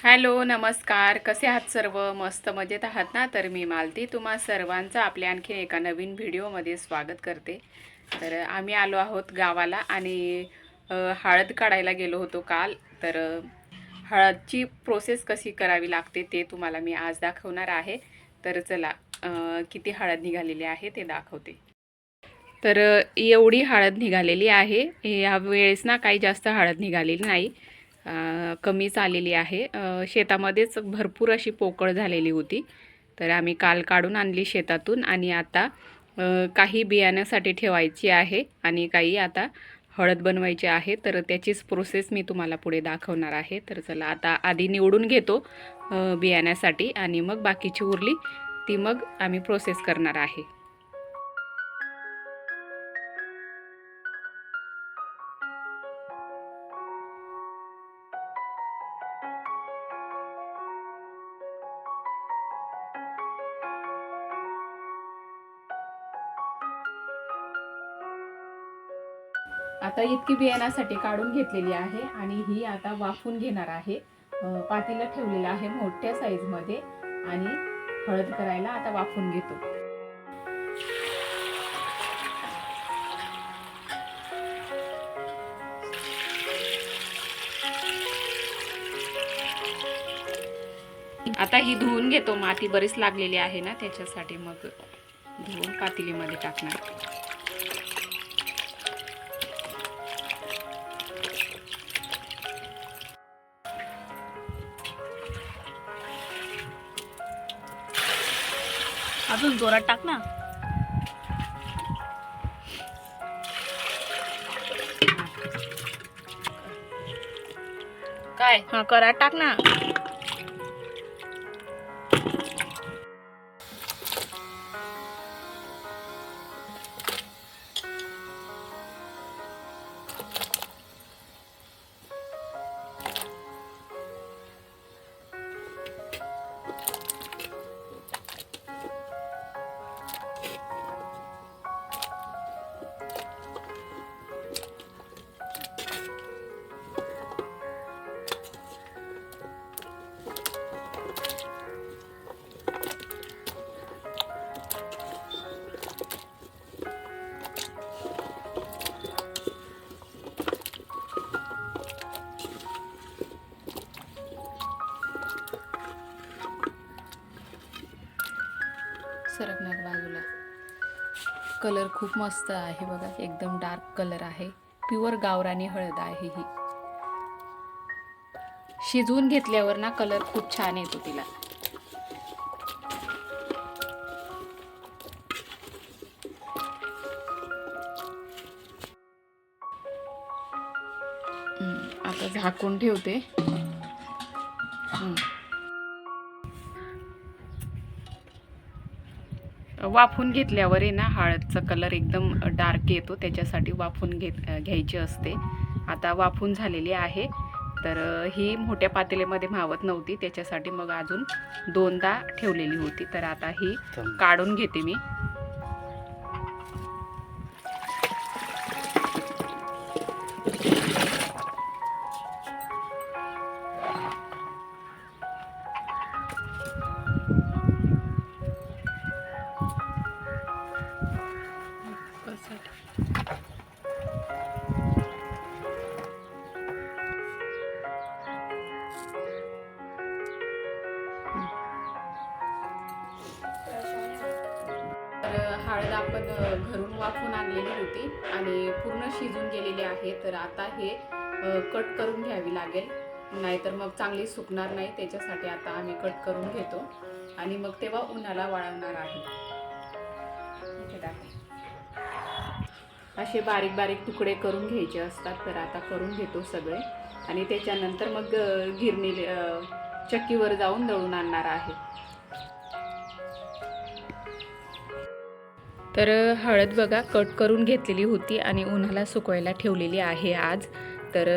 Hello नमस्कार. कसे आहात सर्व? मस्त मजेत आहात ना? तर मी मालती. तुम्हा सर्वांचं आपल्या आणखी एका नवीन व्हिडिओमध्ये स्वागत करते. तर आम्ही आलो आहोत गावाला आणि हळद काढायला गेलो होतो काल. तर हळदची प्रोसेस कशी करावी लागते ते तुम्हाला मी आज दाखवणार आहे. तर चला किती हळद निघालेली आहे ते दाखवते. तर एवढी हळद निघालेली आहे. या वेळेस ना काही जास्त हळद निघालेली नाही. कमीच आलेली आहे. शेतामध्येच भरपूर अशी पोकळ झालेली होती. तर आम्ही काल काढून आणली शेतातून आणि आता काही बियाण्यासाठी ठेवायची आहे आणि काही आता हळद बनवायची आहे. तर त्याचीच प्रोसेस मी तुम्हाला पुढे दाखवणार आहे. तर चला आता आधी निवडून घेतो बियाण्यासाठी आणि मग बाकीची उरली ती मग आम्ही प्रोसेस करणार आहे. आता इतकी बियाण्यासाठी काढून घेतलेली आहे आणि ही आता वाफून घेणार आहे. पातीला पातेलं ठेवलेलं आहे मोठ्या साईजमध्ये आणि हळद करायला आता वाफून घेतो. आता ही धुवून घेतो. माती बरीच लागलेली आहे ना त्याच्यासाठी मग धुवून पातेलीमध्ये टाकणार. अजून जोरात टाक ना. काय? हा करा टाक ना. सरकणार बाजूला. कलर खूप मस्त आहे बघा. एकदम डार्क कलर आहे. प्युअर गावरानी हळद आहे ही. शिजवून घेतल्यावर ना कलर खूप छान येतो तिला. आता झाकून ठेवते. वाफून घेतल्यावर आहे ना हळदचा कलर एकदम डार्क येतो. त्याच्यासाठी वाफून घेत घ्यायची असते. आता वाफून झालेली आहे. तर ही मोठ्या पातेल्यामध्ये मावत नव्हती. त्याच्यासाठी मग अजून दोनदा ठेवलेली होती. तर आता ही काढून घेते मी. तर हळद आपण घरून वाफून आणलेली होती आणि पूर्ण शिजून गेलेली आहे. तर आता हे कट करून घ्यावी लागेल. नाहीतर मग चांगली सुकणार नाही. त्याच्यासाठी आता आम्ही कट करून घेतो आणि मग तेव्हा उन्हाला वाळवणार आहे. असे बारीक बारीक तुकडे करून घ्यायचे असतात तर आता करून घेतो सगळे. आणि त्याच्यानंतर मग गिरणी चक्कीवर जाऊन दळून आणणार आहे. तर हळद बघा कट करून घेतलेली होती आणि उन्हाला सुकवायला ठेवलेली आहे आज. तर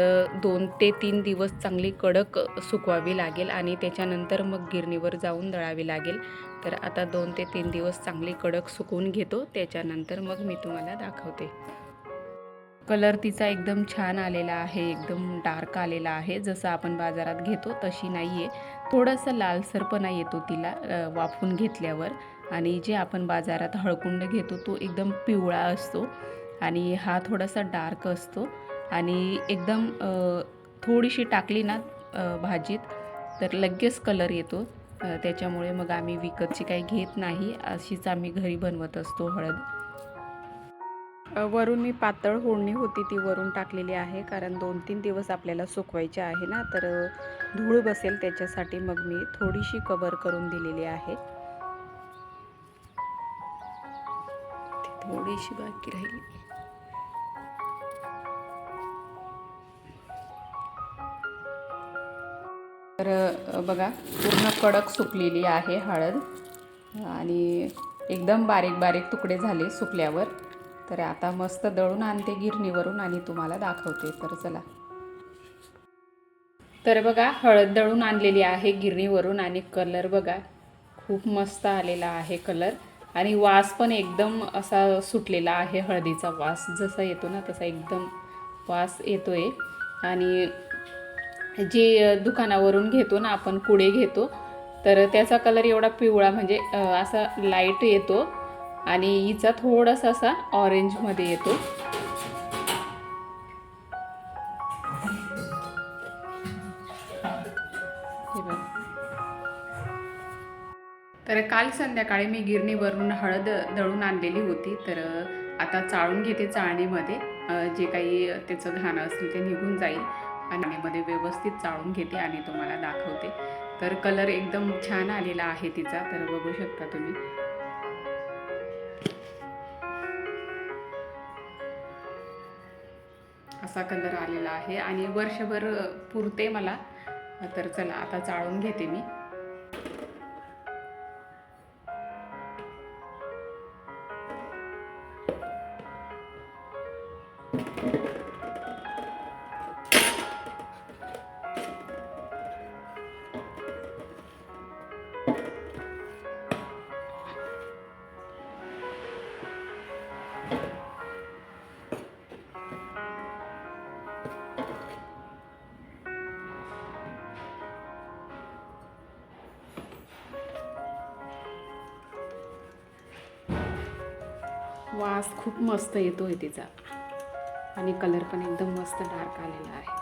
दोन ते तीन दिवस चांगली कडक सुकवावी लागेल आणि त्याच्यानंतर मग गिरणीवर जाऊन दळावी लागेल. तर आता दोन ते तीन दिवस चांगली कडक सुकवून घेतो. त्याच्यानंतर मग मी तुम्हाला दाखवते. कलर तिचा एकदम छान आलेला आहे एकदम डार्क आलेला आहे. जसं आपण बाजारात घेतो तशी नाही आहे थोडासा लालसरपणा येतो तिला वाफून घेतल्यावर. आणि जे आपण बाजारात हळकुंड घेतो तो एकदम पिवळा असतो आणि हा थोडासा डार्क असतो आणि एकदम थोडीशी टाकली ना भाजीत तर लगेच कलर येतो. त्याच्यामुळे मग आम्ही विकतची काही घेत नाही अशीच आम्ही घरी बनवत असतो हळद. वरून मी पातळ होडणी होती ती वरून टाकलेली आहे कारण दोन तीन दिवस आपल्याला सुकवायचे आहे ना तर धूळ बसेल त्याच्यासाठी मग मी थोडीशी कवर करून दिलेली आहे. थोडीशी बाकी राहिली. तर बघा पूर्ण कडक सुकलेली आहे हळद आणि एकदम बारीक बारीक तुकडे झाले सुकल्यावर. तर आता मस्त दळून आणते गिरणीवरून आणि तुम्हाला दाखवते. तर चला. तर बघा हळद दळून आणलेली आहे गिरणीवरून आणि कलर बघा खूप मस्त आलेला आहे कलर. आणि वास पण एकदम असा सुटलेला आहे हळदीचा वास. जसा येतो ना तसा एकदम वास येतो आहे आणि जे दुकानावरून घेतो ना आपण कुडे घेतो तर त्याचा कलर एवढा पिवळा म्हणजे असा लाइट येतो. आणि हिचा थोडासा असा ऑरेंजमध्ये येतो. हे बघ. तर काल संध्याकाळी मी गिरणीवरून हळद दळून आणलेली होती. तर आता चाळून घेते चाळणीमध्ये. जे काही त्याचं घाणं असेल ते निघून जाईल. आणि मध्ये व्यवस्थित चाळून घेते आणि तुम्हाला दाखवते. तर कलर एकदम छान आलेला आहे तिचा. तर बघू शकता तुम्ही. असा कलर आलेला आहे. आणि वर्षभर पुरते मला. तर चला आता चाळून घेते मी. वास खूप मस्त येतोय तिचा. आणि कलर पण एकदम मस्त डार्क आलेला आहे.